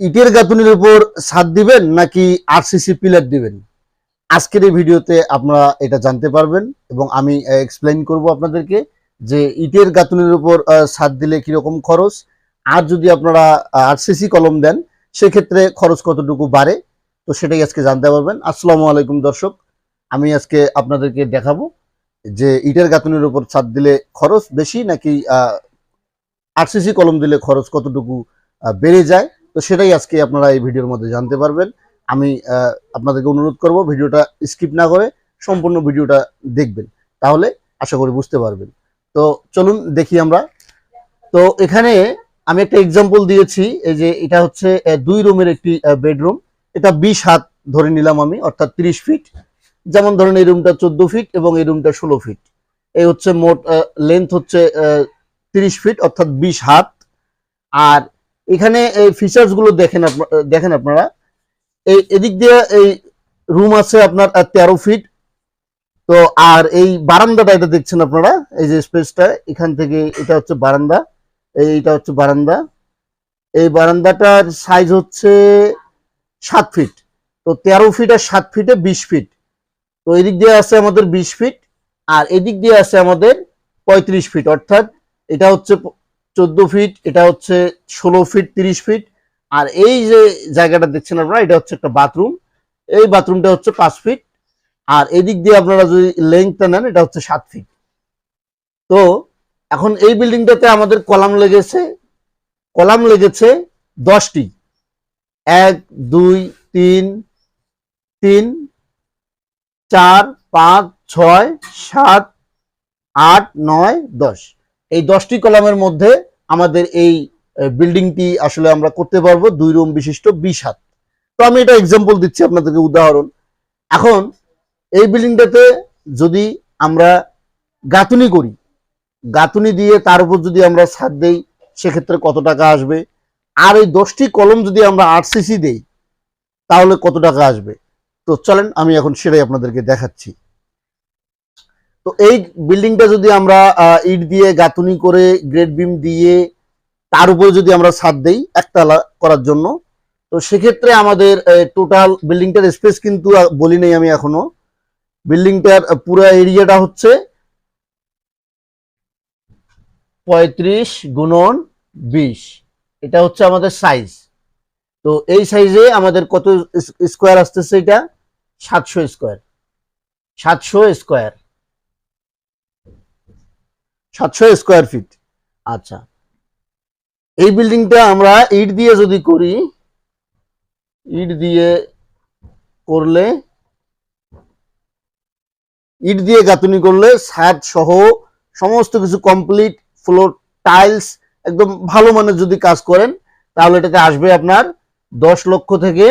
ইটের গাঁথুনির উপর ছাদ দিবেন নাকি আরসিসি পিলার দিবেন? আজকের এই ভিডিওতে আপনারা এটা জানতে পারবেন এবং আমি এক্সপ্লেইন করব আপনাদেরকে যে ইটের গাঁথুনির উপর ছাদ দিলে কীরকম খরচ। আর যদি আপনারা আরসিসি কলম দেন, সেক্ষেত্রে খরচ কতটুকু বাড়ে? তো সেটাই আজকে জানতে পারবেন। আসসালামু আলাইকুম দর্শক, আমি আজকে আপনাদেরকে দেখাবো যে ইটের গাঁথুনির উপর ছাদ দিলে খরচ বেশি নাকি আরসিসি কলম দিলে খরচ কতটুকু বেড়ে যায়। তো সেটাই আজকে আপনারা এই ভিডিওর মধ্যে জানতে পারবেন। আমি আপনাদেরকে অনুরোধ করব ভিডিওটা স্কিপ না করে সম্পূর্ণ ভিডিওটা দেখবেন। তাহলে আশা করি বুঝতে পারবেন। তো চলুন দেখি আমরা। তো এখানে আমি একটা এক্সাম্পল দিয়েছি, এই যে এটা হচ্ছে দুই রুমের একটি বেডরুম এটা বিশ হাত ধরে নিলাম আমি, অর্থাৎ তিরিশ ফিট যেমন ধরেন এই রুমটা চোদ্দ ফিট এবং এই রুমটা ষোলো ফিট এই হচ্ছে মোট লেন্থ হচ্ছে তিরিশ ফিট অর্থাৎ বিশ হাত। আর এখানে এই ফিচার্সগুলো দেখেন দেখেন আপনারা। এই এদিক দিয়ে এই রুম আছে আপনার তেরো ফিট তো আর এই বারান্দাটা এটা দেখছেন আপনারা? এই যে স্পেসটা এখান থেকে এটা হচ্ছে বারান্দা। এইটা হচ্ছে বারান্দা। এই বারান্দাটার সাইজ হচ্ছে সাত ফিট তো তেরো ফিট আর সাত ফিটে বিশ ফিট তো এদিক দিয়ে আছে আমাদের বিশ ফিট আর এদিক দিয়ে আছে আমাদের পঁয়ত্রিশ ফিট অর্থাৎ এটা হচ্ছে চোদ্দ ফিট এটা হচ্ছে ষোলো ফিট তিরিশ ফিট আর এই যে জায়গাটা দেখছেন আপনারা, এটা হচ্ছে একটা বাথরুম এই বাথরুমটা হচ্ছে পাঁচ ফিট আর এদিক দিয়ে আপনারা যদি লেংথটা নেন, এটা হচ্ছে সাত ফিট তো এখন এই বিল্ডিংটাতে আমাদের কলাম লেগেছে। কলাম লেগেছে দশটি। এক, দুই, তিন তিন, চার, পাঁচ, ছয়, সাত, আট, নয়, দশ। এই দশটি কলামের মধ্যে আমাদের এই বিল্ডিংটি আসলে আমরা করতে পারব। দুই রুম বিশিষ্ট বিশ হাত। তো আমি এটা এক্সাম্পল দিচ্ছি আপনাদেরকে উদাহরণ। এখন এই বিল্ডিংটাতে যদি আমরা গাঁথুনি করি, গাঁথুনি দিয়ে তার উপর যদি আমরা ছাদ দেই, সেক্ষেত্রে কত টাকা আসবে? আর এই দশটি কলম যদি আমরা আরসিসি দেই, তাহলে কত টাকা আসবে? তো চলেন আমি এখন সেটাই আপনাদেরকে দেখাচ্ছি। তো এই বিল্ডিংটা যদি আমরা ইট দিয়ে, গাঁথুনি করে গ্রেড বিম দিয়ে, তার উপরে যদি আমরা ছাদ দেই একতলা করার জন্য, তো সেক্ষেত্রে আমাদের টোটাল বিল্ডিংটার স্পেস কিন্তু বলি নাই আমি এখনও। বিল্ডিংটার পুরো এরিয়াটা হচ্ছে পঁয়ত্রিশ গুণন বিশ। এটা হচ্ছে আমাদের সাইজ তো এই সাইজে আমাদের কত স্কোয়ার আসতেছে এটা? সাতশো স্কোয়ার সাতশো স্কোয়ার সাতশো স্কোয়ার ফিট আচ্ছা। এই বিল্ডিংটা আমরা ইট দিয়ে যদি করি, ইট দিয়ে করলে, ইট দিয়ে গাঁথুনি করলে ছাদ সহ সমস্ত কিছু কমপ্লিট ফ্লোর টাইলস একদম ভালো মানের যদি কাজ করেন, তাহলে এটাতে আসবে আপনার দশ লক্ষ থেকে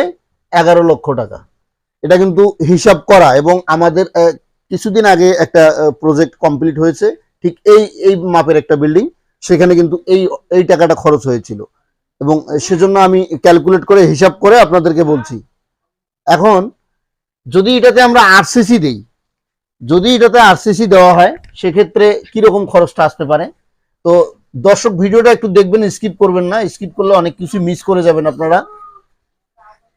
এগারো লক্ষ টাকা। এটা কিন্তু হিসাব করা এবং আমাদের কিছুদিন আগে একটা প্রজেক্ট কমপ্লিট হয়েছে। ঠিক এই এই মাপের একটা বিল্ডিং সেখানে কিন্তু এই এই টাকাটা খরচ হয়েছিল। এবং সেজন্য আমি ক্যালকুলেট করে হিসাব করে আপনাদেরকে বলছি। এখন, যদি এটাতে আমরা আরসিসি দেই, যদি এটাতে আরসিসি দেওয়া হয়, সেক্ষেত্রে কীরকম খরচটা আসতে পারে? তো দর্শক ভিডিওটা একটু দেখবেন স্কিপ করবেন না। স্কিপ করলে অনেক কিছু মিস করে যাবেন আপনারা।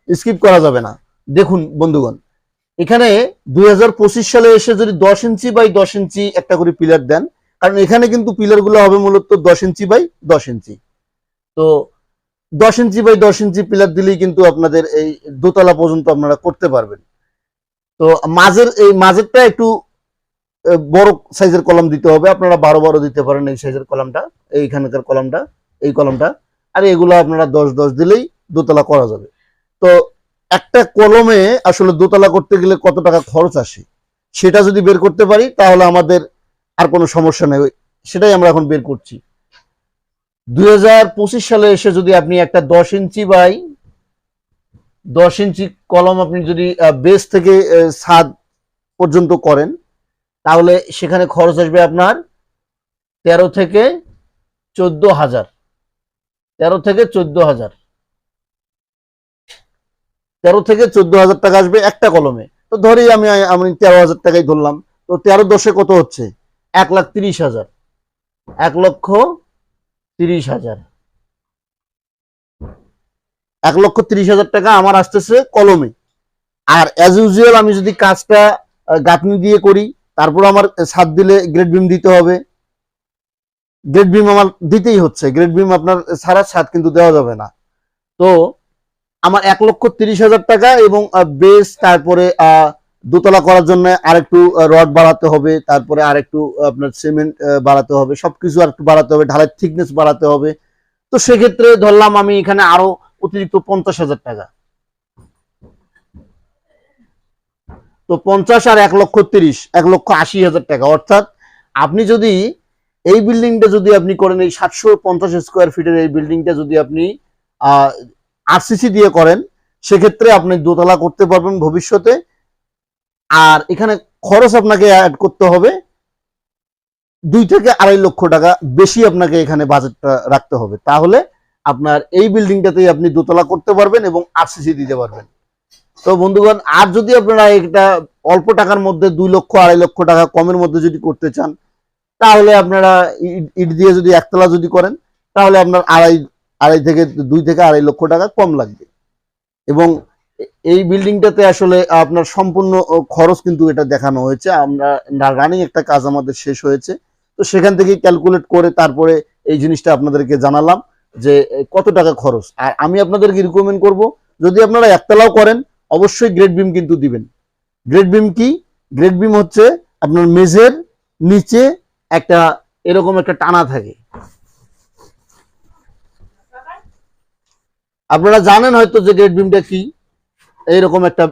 স্কিপ করা যাবে না। দেখুন, বন্ধুগণ, এখানে দুই হাজার পঁচিশ সালে এসে যদি দশ ইঞ্চি বাই দশ ইঞ্চি একটা করে পিলার দেন কারণ এখানে কিন্তু পিলারগুলো হবে মূলত দশ ইঞ্চি বাই দশ ইঞ্চি। তো দশ ইঞ্চি বাই দশ ইঞ্চি পিলার দিলেই কিন্তু আপনাদের এই দোতলা পর্যন্ত আপনারা করতে পারবেন। তো মাঝের এই মাঝেরটা একটু বড় সাইজের কলম দিতে হবে। আপনারা বারো বারো দিতে পারেন এই সাইজের কলমটা এইখানকার কলমটা, এই কলমটা। আর এগুলো আপনারা দশ দশ দিলেই দোতলা করা যাবে। তো একটা কলমে আসলে দোতলা করতে গেলে কত টাকা খরচ আসে? সেটা যদি বের করতে পারি, তাহলে আমাদের আর কোনো সমস্যা নেই। সেটাই আমরা এখন বের করছি। দুই হাজার পঁচিশ সালে এসে যদি আপনি একটা দশ ইঞ্চি বাই দশ ইঞ্চি কলম আপনি যদি বেস থেকে ছাদ পর্যন্ত করেন, তাহলে সেখানে খরচ আসবে আপনার তেরো থেকে চোদ্দ হাজার। তেরো থেকে চোদ্দ হাজার। তেরো থেকে চোদ্দ হাজার টাকা আসবে একটা কলমে। তো ধরি আমি আমি তেরো হাজার টাকাই ধরলাম। তো তেরো দশে কত হচ্ছে? এক লাখ তিরিশ হাজার। এক লক্ষ তিরিশ হাজার। এক লক্ষ তিরিশ হাজার টাকা আমার আসতেছে কলমে। আর অ্যাজ ইউজুয়াল আমি যদি কাজটা গাঁথনি দিয়ে করি তারপর আমার ছাদ দিলে গ্রেড বিম দিতে হবে। গ্রেড বিম আমার দিতেই হচ্ছে। গ্রেড বিম আপনার সারা ছাদ কিন্তু দেওয়া যাবে না। তো আমার এক লক্ষ তিরিশ হাজার টাকা এবং বেস তারপরে আহ, দোতলা করার জন্য আরেকটু রড বাড়াতে হবে, তারপরে আরেকটু আপনার সিমেন্ট বাড়াতে হবে, সবকিছু আর একটু বাড়াতে হবে ঢালাই থিকনেস বাড়াতে হবে। তো সেক্ষেত্রে ধরলাম আমি এখানে আরও অতিরিক্ত পঞ্চাশ হাজার টাকা। তো পঞ্চাশ আর এক লক্ষ তিরিশ, এক লক্ষ আশি হাজার টাকা। অর্থাৎ আপনি যদি এই বিল্ডিংটা যদি আপনি করেন, এই সাতশো পঞ্চাশ স্কোয়ার ফিটের এই বিল্ডিংটা যদি আপনি, আহ আরসিসি দিয়ে করেন, সেক্ষেত্রে আপনি দোতলা করতে পারবেন ভবিষ্যতে। আর এখানে খরচ আপনাকে অ্যাড করতে হবে দুই থেকে আড়াই লক্ষ টাকা বেশি আপনাকে এখানে বাজেটটা রাখতে হবে। তাহলে আপনার এই বিল্ডিংটাতেই আপনি দোতলা করতে পারবেন এবং আরসিসি দিতে পারবেন। তো বন্ধুগণ, আর যদি আপনারা এটা অল্প টাকার মধ্যে দুই লক্ষ, আড়াই লক্ষ টাকা কমের মধ্যে যদি করতে চান, তাহলে আপনারা ইট- দিয়ে যদি একতলা যদি করেন, তাহলে আপনার আড়াই আড়াই থেকে, দুই থেকে আড়াই লক্ষ টাকা কম লাগবে। এবং এই বিল্ডিংটাতে আসলে আপনার সম্পূর্ণ খরচ কিন্তু এটা দেখানো হয়েছে। আমরা রানিং একটা কাজ আমাদের শেষ হয়েছে। তো সেখান থেকে ক্যালকুলেট করে তারপরে এই জিনিসটা আপনাদেরকে জানালাম যে কত টাকা খরচ। আর আমি আপনাদেরকে রিকমেন্ড করব, যদি আপনারা একতলাও করেন, অবশ্যই গ্রেড বিম কিন্তু দিবেন। গ্রেড বিম কি? গ্রেড বিম হচ্ছে আপনার মেঝের নিচে একটা এরকম একটা টানা থাকে। আপনারা জানেন হয়তো যে গ্রেড বিমটা কি? এইরকম একটা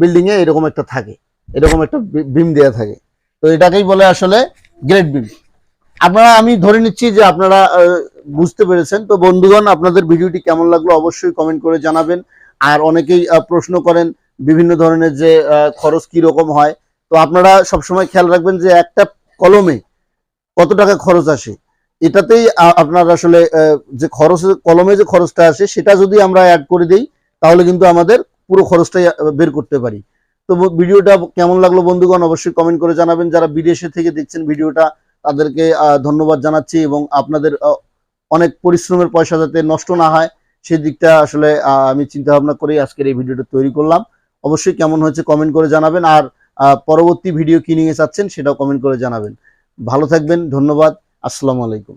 বিল্ডিং এ এরকম একটা থাকে, এরকম একটা বিম দেয়া থাকে। তো এটাকেই বলে আসলে গ্রেট বিম আপনারা, আমি ধরে নিচ্ছি যে আপনারা বুঝতে পেরেছেন। তো বন্ধুগণ, আপনাদের ভিডিওটি কেমন লাগল অবশ্যই কমেন্ট করে জানাবেন। আর অনেকেই প্রশ্ন করেন বিভিন্ন ধরনের যে খরচ কি রকম হয়। তো আপনারা সবসময় খেয়াল রাখবেন যে একটা কলমে কত টাকা খরচ আসে। এটাতেই আপনার আসলে যে খরচ, কলমে যে খরচটা আসে, সেটা যদি আমরা অ্যাড করে দিই, তাহলে কিন্তু আমাদের পুরো খরচটাই বের করতে পারি। তো ভিডিওটা কেমন লাগল বন্ধুগণ অবশ্যই কমেন্ট করে জানাবেন। যারা বিদেশে থেকে দেখছেন ভিডিওটা, তাদেরকে ধন্যবাদ জানাচ্ছি এবং আপনাদের অনেক পরিশ্রমের পয়সা যাতে নষ্ট না হয় সেই দিকটা আসলে আমি চিন্তা ভাবনা করেই আজকের এই ভিডিওটা তৈরি করলাম। অবশ্যই কেমন হয়েছে কমেন্ট করে জানাবেন। আর পরবর্তী ভিডিও কি নিয়ে চাচ্ছেন সেটাও কমেন্ট করে জানাবেন। ভালো থাকবেন, ধন্যবাদ, আসসালামু আলাইকুম।